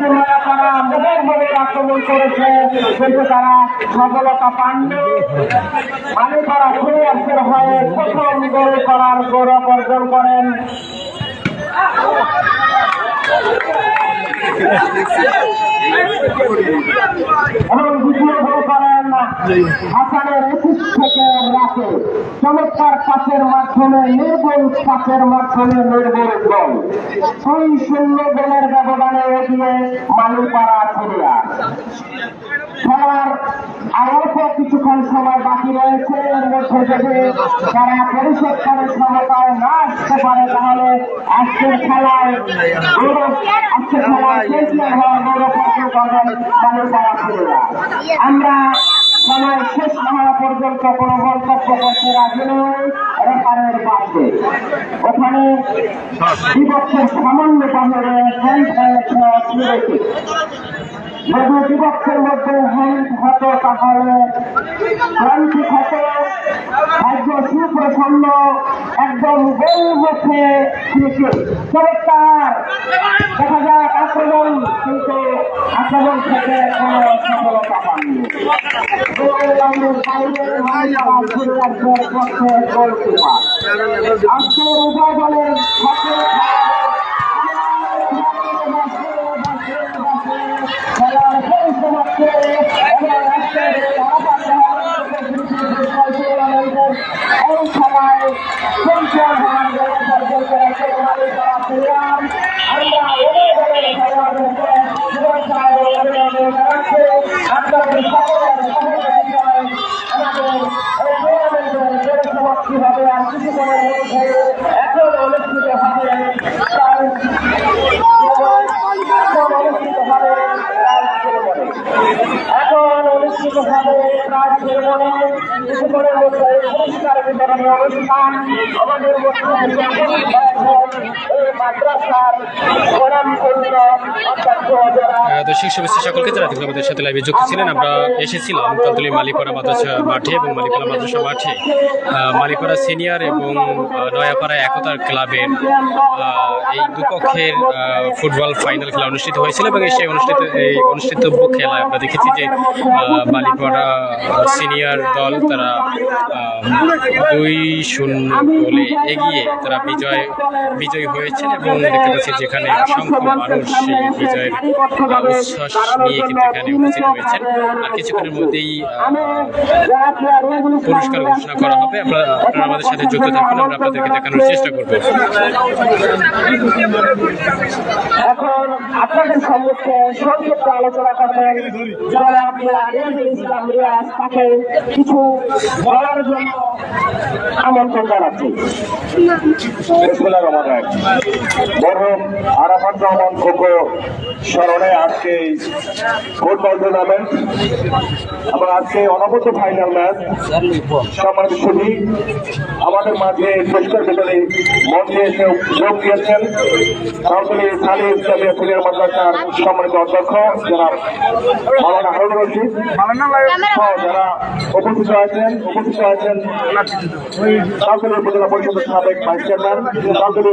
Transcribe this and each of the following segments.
সময় তারা, মোদের আক্রমণ করেছে। কিন্তু তারা সফলতা পাননি। মানে তারা সুয়াসের হয়ে প্রথম গোল করার গৌরব অর্জন করেন। এবং দ্বিতীয় গোল করেন হাসানের চমৎকার পাশের মাধ্যমে, নির্ভুল পাশের মাধ্যমে নির্ভুল গোল দুই শূন্য গোলের ব্যবধানে এগিয়ে মালুপাড়া সিরিয়া খেলার আর অল্প কিছুক্ষণ সময় বাকি রয়েছে। এর মধ্যে যদি তারা পরিষদ করে সমতায় না আসতে পারে, তাহলে আজকের খেলায় আজকের খেলায় চ্যাম্পিয়ন হওয়ার গৌরব অর্জন করবেন মালুপাড়া সিরিয়া আমরা সময় শেষ না হওয়া পর্যন্ত কোনো মন্তব্য করতে রাজি নয় রেফারের পাশে। ওখানে বিপক্ষের সামান্য হ্যান্ড হয়েছে যদি বিপক্ষের মধ্যে হ্যান্ড হতো তাহলে ক্রান্তি হতো ভাগ্য সুপ্রসন্ন একদম গোল মুখে চমৎকার দেখা যাক আক্রমণ, কিন্তু আক্রমণ থেকে কোনো সফলতা পাননি। গোললাইনের বাইরে মাইয়ার পক্ষে গোলকিপার। আজকে উভয় দলের পক্ষে খেলার পরিসমাপ্তি এবং আজকের এই খেলায় চ্যাম্পিয়ন হওয়ার জন্য অর্জন করেছে মালিকারা সিরিয়াম আমরা উভয় দলের খেলোয়াড়দেরকে শুভেচ্ছা এবং অভিনন্দন জানাচ্ছি আপনাদের সকলের সহযোগিতায় আমাদের এই টুর্নামেন্টের পরিসমাপ্তি হবে আর কিছুক্ষণের মধ্যে এখন অনুষ্ঠিত হবে তার এখন অনুষ্ঠিত হবে প্রায় সেরেমনি কিছুক্ষণের মধ্যে পুরস্কার বিতরণী অনুষ্ঠান আমাদের মধ্যে দর্শক শুভেচ্ছা সকলকে যারা দেখলেন আমাদের সাথে লাইভে যুক্ত ছিলেন, আমরা এসেছিলাম তালতলি মালিপাড়া মাদ্রাসা মাঠে এবং মালিপাড়া মাদ্রাসা মাঠে। মালিপাড়া সিনিয়র এবং নয়াপাড়া একতার ক্লাবের এই দুপক্ষের ফুটবল ফাইনাল খেলা অনুষ্ঠিত হয়েছিল এবং সেই অনুষ্ঠিত, এই অনুষ্ঠিতব্য খেলায় আমরা দেখেছি যে মালিপাড়া সিনিয়র দল তারা দুই শূন্য গোলে এগিয়ে তারা বিজয় বিজয়ী হয়েছেন এবং দেখতে পাচ্ছি যেখানে অসংখ্য মানুষ সেই বিজয়ের উচ্ছ্বাস নিয়ে কিন্তু এখানে উপস্থিত হয়েছেন। আর কিছুক্ষণের মধ্যেই পুরস্কার ঘোষণা করা হবে। আমরা আপনারা আমাদের সাথে যুক্ত থাকুন আমরা আপনাদেরকে দেখানোর চেষ্টা করব। এখন আপনাদের সম্মুখে সংক্ষিপ্ত আলোচনা করবেন। যারা আপনারা রিয়াজুল ইসলাম রিয়াজ তাকে কিছু বলার জন্য আমন্ত্রণ জানাচ্ছি। রহমান রাহিম আরাফাত রহমান খোকো স্মরণে আজকে এই ফুটবল টুর্নামেন্ট এবং আজকে অনবদ্য ফাইনাল ম্যাচ সম্মানিত সুধী আমাদের মাঝে পুরস্কার বিতরণী মঞ্চে এসে যোগ দিয়েছেন। কাউন্সিলি সালি ইসলামিয়া সিনিয়র মাদ্রাসার সম্মানিত অধ্যক্ষ যারা মাওলানা হারুন রশিদ। সহ যারা উপস্থিত আছেন উপস্থিত আছেন কাউন্সিলর উপজেলা পরিষদের সাবেক ভাইস চেয়ারম্যান কাউন্সিলর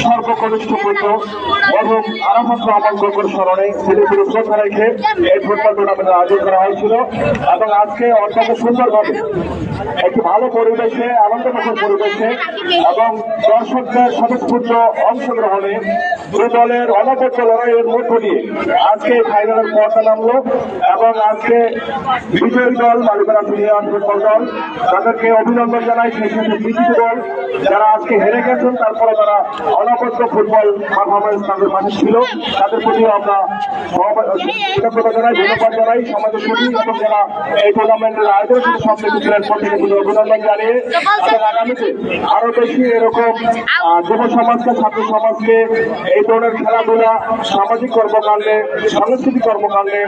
সর্বকনিষ্ঠ পুত্র মরহুম আরাফাত রহমান গোকর স্মরণে সিলিপুরে শ্রদ্ধা রেখে এই ফুটবল টুর্নামেন্টের আয়োজন করা হয়েছিল এবং আজকে অত্যন্ত সুন্দরভাবে একটি ভালো পরিবেশে আনন্দমুখর পরিবেশে এবং দর্শকদের স্বতঃস্ফূর্ত অংশগ্রহণে দুই দলের অনবদ্য লড়াইয়ের মধ্য দিয়ে আজকে ফাইনালের পর্দা নামলো এবং আজকে বিজয়ী দল মালিকারা ইউনিয়ন ফুটবল দল, তাদেরকে অভিনন্দন জানাই। সেই সাথে দল যারা আজকে হেরে গেছেন তারপরে তারা অনবদ্য ফুটবল পারফরমেন্স তাদের মাঝে ছিল। তাদের প্রতি আমরা কৃতজ্ঞতা জানাই ধন্যবাদ জানাই। সমাজের প্রতি এবং যারা এই টুর্নামেন্টের আয়োজনের সাথে সম্পৃক্ত ছিলেন প্রত্যেকে প্রতি অভিনন্দন জানিয়ে এবং আগামীতে আরও বেশি এরকম যুব সমাজকে ছাত্র সমাজকে এই ধরনের খেলাধুলা সামাজিক কর্মকাণ্ডে সাংস্কৃতিক কর্মকাণ্ডে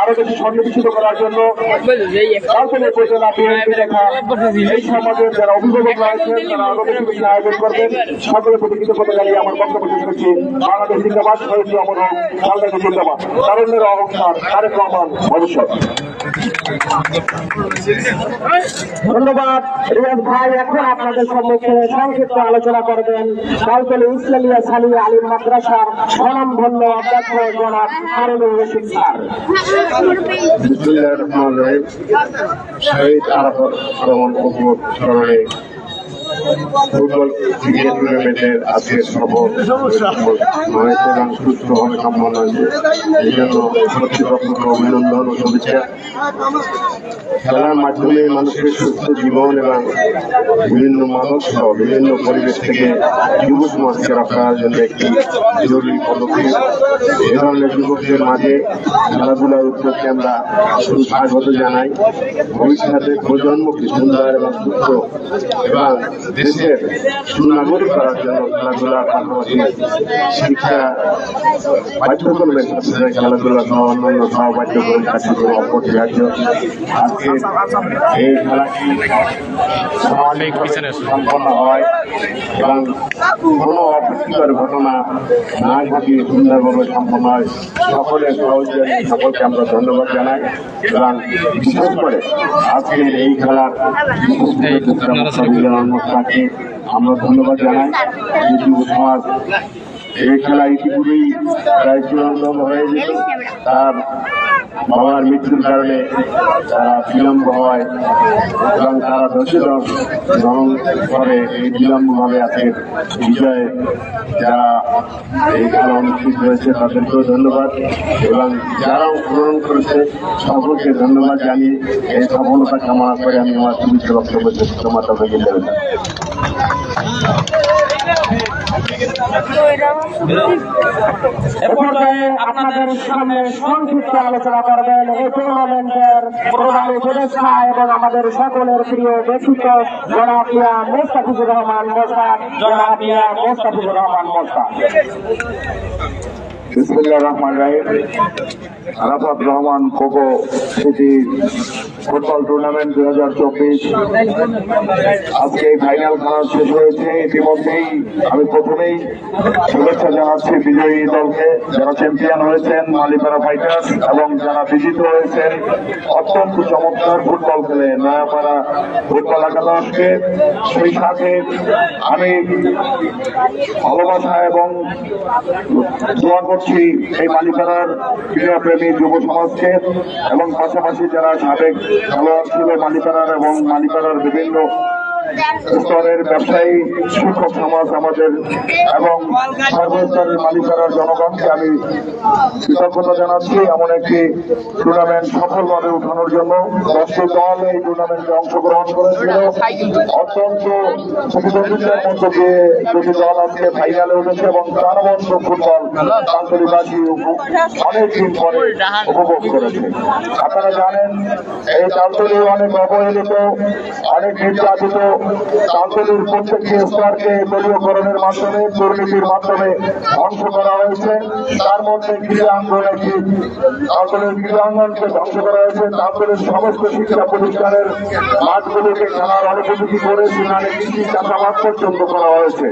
আরও বেশি সন্নিবেশিত করার জন্য বিএনপি লেখা এই সমাজের যারা অভিভাবক রয়েছেন তারা আরও বেশি বেশি আয়োজন করবেন। সকলের প্রতি কৃতজ্ঞতা জানিয়ে আমার বক্তব্য শেষ করছি। বাংলাদেশ জিন্দাবাদ শহীদ অমর হোক বাংলাদেশ জিন্দাবাদ। তারুণ্যের অবস্থান তারেক রহমান ভবিষ্যৎ। ধন্যবাদ রিয়াজ ভাই। এখন আপনাদের সম্মুখে সংক্ষিপ্ত আলোচনা করবেন কাউতলি ইসলামিয়া সালিয়া আলী মাদ্রাসার স্বনামধন্য অধ্যক্ষ জনাব হারুনুর রশিদ স্যার। বিসমিল্লাহির রহমানির রহিম। শহীদ আরাফাত রহমান উপর স্মরণে ফুটবল খেলার মাধ্যমে মানুষের সুস্থ জীবন এবং বিভিন্ন মানুষ বিভিন্ন পরিবেশ থেকে যুব সমাজকে রক্ষার জন্য একটি জরুরি পদক্ষেপ। এ ধরনের যুবকদের মাঝে খেলাধুলার উদ্যোগকে আমরা স্বাগত জানাই। ভবিষ্যতে প্রজন্মকে সুন্দর এবং সুস্থ এবং দেশের সুনাগরিক করার জন্য খেলাধুলার পাশাপাশি শিক্ষা পাঠ্যক্রমের সাথে খেলাধুলা সহ অন্যান্য সহ পাঠ্যক্রমের কার্যক্রম অপরিহার্য। আজকে এই খেলাটি অনেক পিছনে সম্পন্ন হয় এবং কোনো অপ্রীতিকর ঘটনা না ঘটিয়ে সুন্দরভাবে সম্পন্ন হয়। সকলের সহযোগী সকলকে আমরা ধন্যবাদ জানাই এবং বিশেষ করে আজকের এই খেলার এই অনুষ্ঠানকে আমরা ধন্যবাদ জানাই। যে যুব সমাজ এই খেলা ইতিপূর্বেই প্রায় চূড়ান্ত হয়ে যেত। তার বাবার মৃত্যুর কারণে তারা বিলম্ব হয় এবং তারা ধৈর্য গ্রহণ করে এই বিলম্বভাবে আজকের বিজয়ে যারা এই খেলা অনুষ্ঠিত হয়েছে তাদেরকেও ধন্যবাদ এবং যারা অংশগ্রহণ করেছে সকলকে ধন্যবাদ জানিয়ে এই সফলতা কামনা করে আমি আমার সুবিধা বক্তব্য মাতা ভেঙে আপনাদের আলোচনা করবেন এই এবং আমাদের সকলের প্রিয় ব্যক্তিত্ব জনাবিয়া মোস্তাফিজুর রহমান মোস্তা জনাবিয়া মোস্তাফিজুর রহমান মোস্তা বিসমুল্লাহ Rahman Rahman Koko city football tournament দুই হাজার চব্বিশ। আজকে এই ফাইনাল খেলা শেষ হয়েছে, ইতিমধ্যেই আমি প্রথমেই শুভেচ্ছা জানাচ্ছি বিজয়ী দলকে, যারা চ্যাম্পিয়ন হয়েছেন মালিপাড়া ফাইটার্স এবং যারা বিজিত হয়েছেন অত্যন্ত চমৎকার ফুটবল খেলে, নয়াপাড়া ফুটবল একাদশকে। সেই সাথে আমি ভালোবাসা এবং দোয়া করছি এই মালিকানার ক্রীড়াপ্রেমী যুব সমাজকে এবং পাশাপাশি যারা সাবেক খেলোয়াড় ছিল মালিকানার এবং মালিকানার বিভিন্ন স্তরের ব্যবসায়ী, শিক্ষক সমাজ আমাদের এবং সর্বস্তরের মালিকানার জনগণকে আমি কৃতজ্ঞতা জানাচ্ছি। এমন একটি টুর্নামেন্ট সফলভাবে উঠানোর জন্য দশটি দল এই টুর্নামেন্টে অংশগ্রহণ করেছিল। অত্যন্ত প্রতিদ্বন্দ্বিতার মধ্য দিয়ে দুটি দল আজকে ফাইনালে উঠেছে এবং প্রাণবন্ত ফুটবল আন্তরিবাসী অনেকদিন পরে উপভোগ করেছে। আপনারা জানেন, এই তালতলি অনেক অবহেলিত, অনেক নির্যাতিত তালতলির প্রত্যেকটি স্তরকে দলীয়করণের মাধ্যমে, দুর্নীতির মাধ্যমে ধ্বংস করা হয়েছে। তার মধ্যে ক্রীড়াঙ্গন একটি তালতলির ক্রীড়াঙ্গনকে ধ্বংস করা হয়েছে। তালতলির সমস্ত শিক্ষা প্রতিষ্ঠানের মাঠগুলোকে খেলার অনুপযোগী করে সেখানে কৃষি চাষাবাদ পর্যন্ত করা হয়েছে।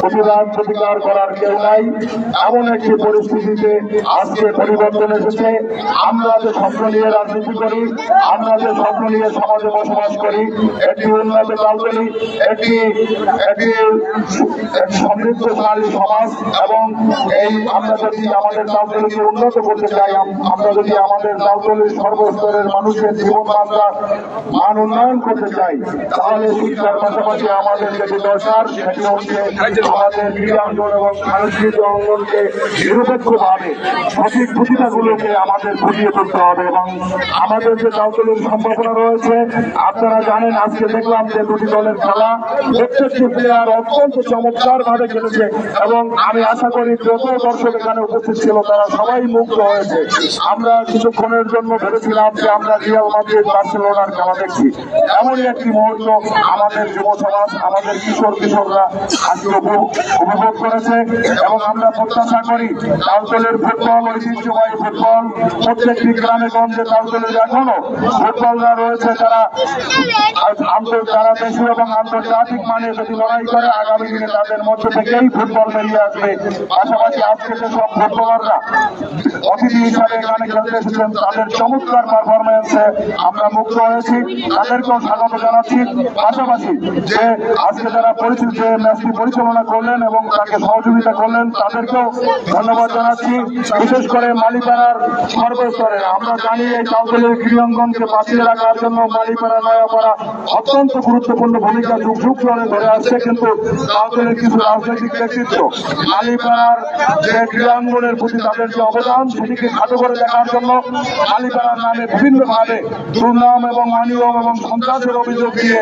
প্রতিবাদ প্রতিকার করার কেউ নাই। এমন একটি পরিস্থিতিতে আজকে পরিবর্তন এসেছে। আমরা যে স্বপ্ন নিয়ে রাজনীতি করি, আমরা যে স্বপ্ন নিয়ে সমাজে বসবাস করি, একটি উন্নত কালতলি একটি একটি সমাজ এবং এই আমরা যদি আমাদের উন্নত করতে চাই, আমরা যদি আমাদের সর্বস্তরের মানুষের মান উন্নয়ন করতে চাই, তাহলে শিক্ষার পাশাপাশি আমাদের দরকার সেটি হচ্ছে আমাদের ক্রীড়াঙ্গন এবং সাংস্কৃতিক অঙ্গনকে নিরপেক্ষভাবে সঠিক ভূমিকাগুলোকে আমাদের ফুটিয়ে তুলতে হবে এবং আমাদের যে কাউন্সিলের সম্ভাবনা রয়েছে, আপনারা জানেন, আজকে দেখলাম যে দুটি দলের খেলা প্রত্যেকটি প্লেয়ার অত্যন্ত চমৎকার ভাবে খেলেছে এবং আমি আশা করি যত দর্শক এখানে উপস্থিত ছিল তারা সবাই মুগ্ধ হয়েছে। আমরা কিছুক্ষণের জন্য ভেবেছিলাম যে আমরা রিয়াল মাদ্রিদ বার্সেলোনার খেলা দেখছি। এমনই একটি মুহূর্ত আমাদের যুব সমাজ, আমাদের কিশোর কিশোররা আজকে উপভোগ উপ- করেছে এবং আমরা প্রত্যাশা করি তালতলের ফুটবল, ঐতিহ্যবাহী ফুটবল প্রত্যেকটি গ্রামে গঞ্জে তালতলের এখনও ফুটবলরা রয়েছে তারা আন্তর যারা দেশীয় এবং আন্তর্জাতিক মানে যদি লড়াই করে, আগামী দিনে তাদের মধ্যে থেকেই ফুটবল বেরিয়ে আসবে। পাশাপাশি আজকে যেসব ফুটবলাররা অতিথি হিসাবে এখানে খেলতে এসেছেন, তাদের চমৎকার পারফরমেন্সে আমরা মুক্ত হয়েছি। তাদেরকেও স্বাগত জানাচ্ছি। পাশাপাশি যে আজকে যারা পরিচিত, যে ম্যাচটি পরিচালনা করলেন এবং তাকে সহযোগিতা করলেন, তাদেরকেও ধন্যবাদ জানাচ্ছি। বিশেষ করে মালিপাড়ার সর্বস্তরে আমরা জানি এই চাউতলের ক্রীড়াঙ্গনকে বাঁচিয়ে রাখার জন্য মালিপাড়া, নয়াপাড়া অত্যন্ত গুরুত্বপূর্ণ ভূমিকা যুগ যুগ ধরে ধরে আসছে কিন্তু চাউতলের কিছু রাজনৈতিক ব্যক্তিত্ব। মালিপাড়ার যে ক্রীড়াঙ্গনের প্রতি তাদের যে অবদান, সেটিকে খাটো করে দেখার জন্য মালিপাড়ার নামে বিভিন্নভাবে দুর্নাম এবং অনিয়ম এবং সন্ত্রাসের অভিযোগ দিয়ে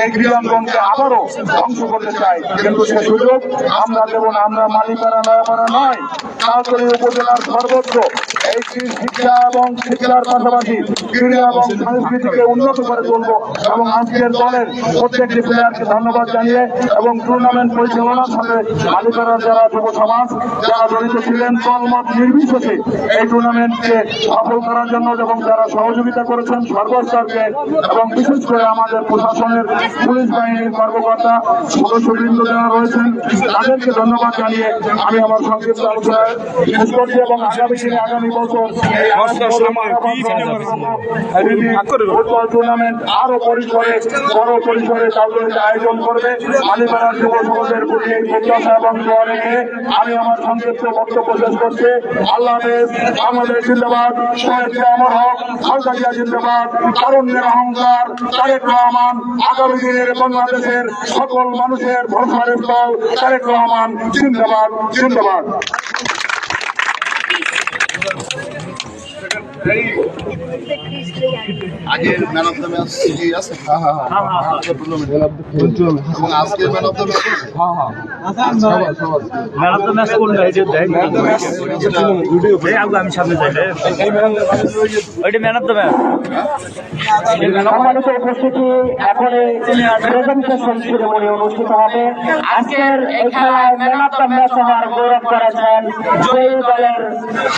এই ক্রীড়াঙ্গনকে আবারও ধ্বংস করতে চাই কিন্তু সে সুযোগ আমরা দেব না, আমরা মালিপাড়া, নয়াপাড়া নয় তাড়াতাড়ি উপজেলার সর্বত্র। এই শিক্ষা এবং শিক্ষার পাশাপাশি ক্রীড়া এবং সংস্কৃতিকে উন্নত করে তুলব এবং আজকের দলের প্রত্যেকটি প্লেয়ারকে ধন্যবাদ জানিয়ে এবং টুর্নামেন্ট পরিচালনার সাথে মালিকারার যারা যুব সমাজ যারা জড়িত ছিলেন দলমত নির্বিশেষে এই টুর্নামেন্টকে সফল করার জন্য এবং যারা সহযোগিতা করেছেন সর্বস্তরকে এবং বিশেষ করে আমাদের প্রশাসনের পুলিশ বাহিনীর কর্মকর্তা সদস্যবৃন্দ যারা রয়েছেন তাদেরকে ধন্যবাদ জানিয়ে আমি আমার সংক্ষিপ্ত আলোচনা শেষ করছি এবং আগামী দিনে আগামী বছর টুর্নামেন্ট আরও পরিসরে বড় পরিসরে তাদের আয়োজন করবে। আলিপাড়ার যুব সমাজের প্রতি প্রত্যাশা এবং দোয়া আমি আমার সংক্ষিপ্ত বক্তব্য শেষ করছি। আল্লাহ বাংলাদেশ জিন্দাবাদ, শহীদ অমর হক, খালদা জিয়া জিন্দাবাদ, তারুণ্যের অহংকার, তারেক রহমান, আগামী দিনের বাংলাদেশের সকল মানুষের ভরসার স্থল তারেক রহমান, জিন্দাবাদ জিন্দাবাদ। আগের man of the match city আছে এবং আজকের man of the match man of the match কোনটা এই যে দেখ আমি সামনে যাই ওইটা ম্যান অফ দ্য ম্যাচ সম্মানিত উপস্থিতি এখন প্রেজেন্টেশন সেরেমনি অনুষ্ঠিত হবে আজকের এই খেলায় ম্যান অফ দ্য ম্যাচ হওয়ার গৌরব করেছেন জয়ী দলের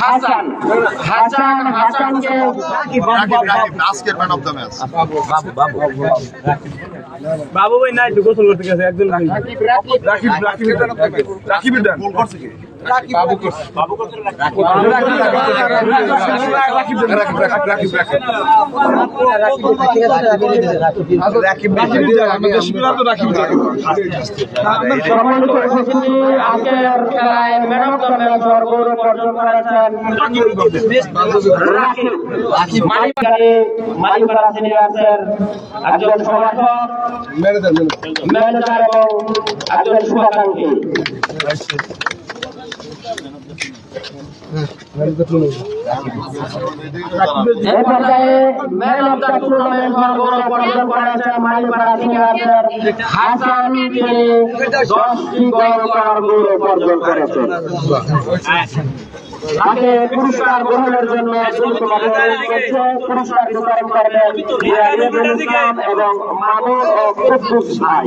হাসান হাসান হাসানকে আজকের ম্যান অফ দ্য ম্যাচ। বাবু ভাই নাই তো গোসল করতে গেছে একজন রাকিব রাকিব রাকিবের ডান। গোল করছে কি? একজন সমর্থক ম্যানেজার এবং একজন শুভাকাঙ্ক্ষী তাকে পুরস্কার গ্রহণের জন্য পুরস্কার বিতরণ করবেন এবং মামুন ও কুদ্দুস ভাই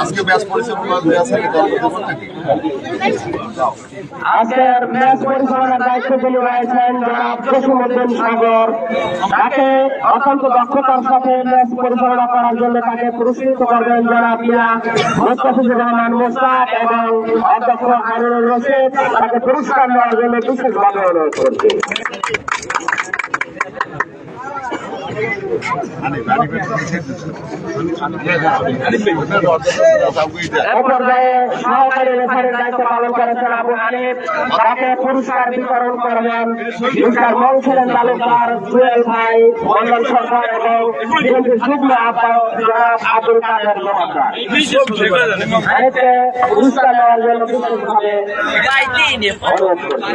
আজকে ম্যাচ পরিচালনা নাকি আজকের ম্যাচ পরিচালনার দায়িত্বগুলি রয়েছেন জনাব জসিমুদ্দিন সাগর। তাকে অত্যন্ত দক্ষতার সাথে ম্যাচ পরিচালনা করার জন্য তাকে পুরস্কৃত করবেন জনাব মিয়া মোস্তাফিজুর রহমান মোস্তাক এবং অধ্যক্ষ হারুনুর রশিদ। তাকে পুরস্কার দেওয়ার জন্য বিশেষভাবে অনুরোধ করছি এ পর্যায়ে সহকারী রেফারির দায়িত্ব পালন করেছেন আবু হানিফ। তাকে পুরস্কার বিতরণ করবেন তালুকদার পুরস্কার বিশেষভাবে অনুরোধ করছি।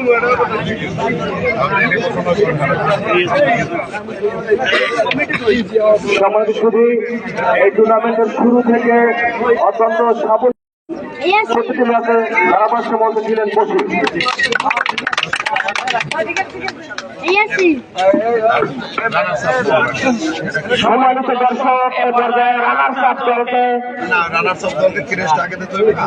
সমাজ শুধু এই টুর্নামেন্টের শুরু থেকে অত্যন্ত সাফল্য প্রতিটি ম্যাচে ধারাভাষ্যের মধ্যে ছিলেন বসু। সম্মানিত দর্শক পর্যায়ে রানার্স আপ চলতে রানার সব দলকে ক্রেস্ট আগে দিতে হবে না।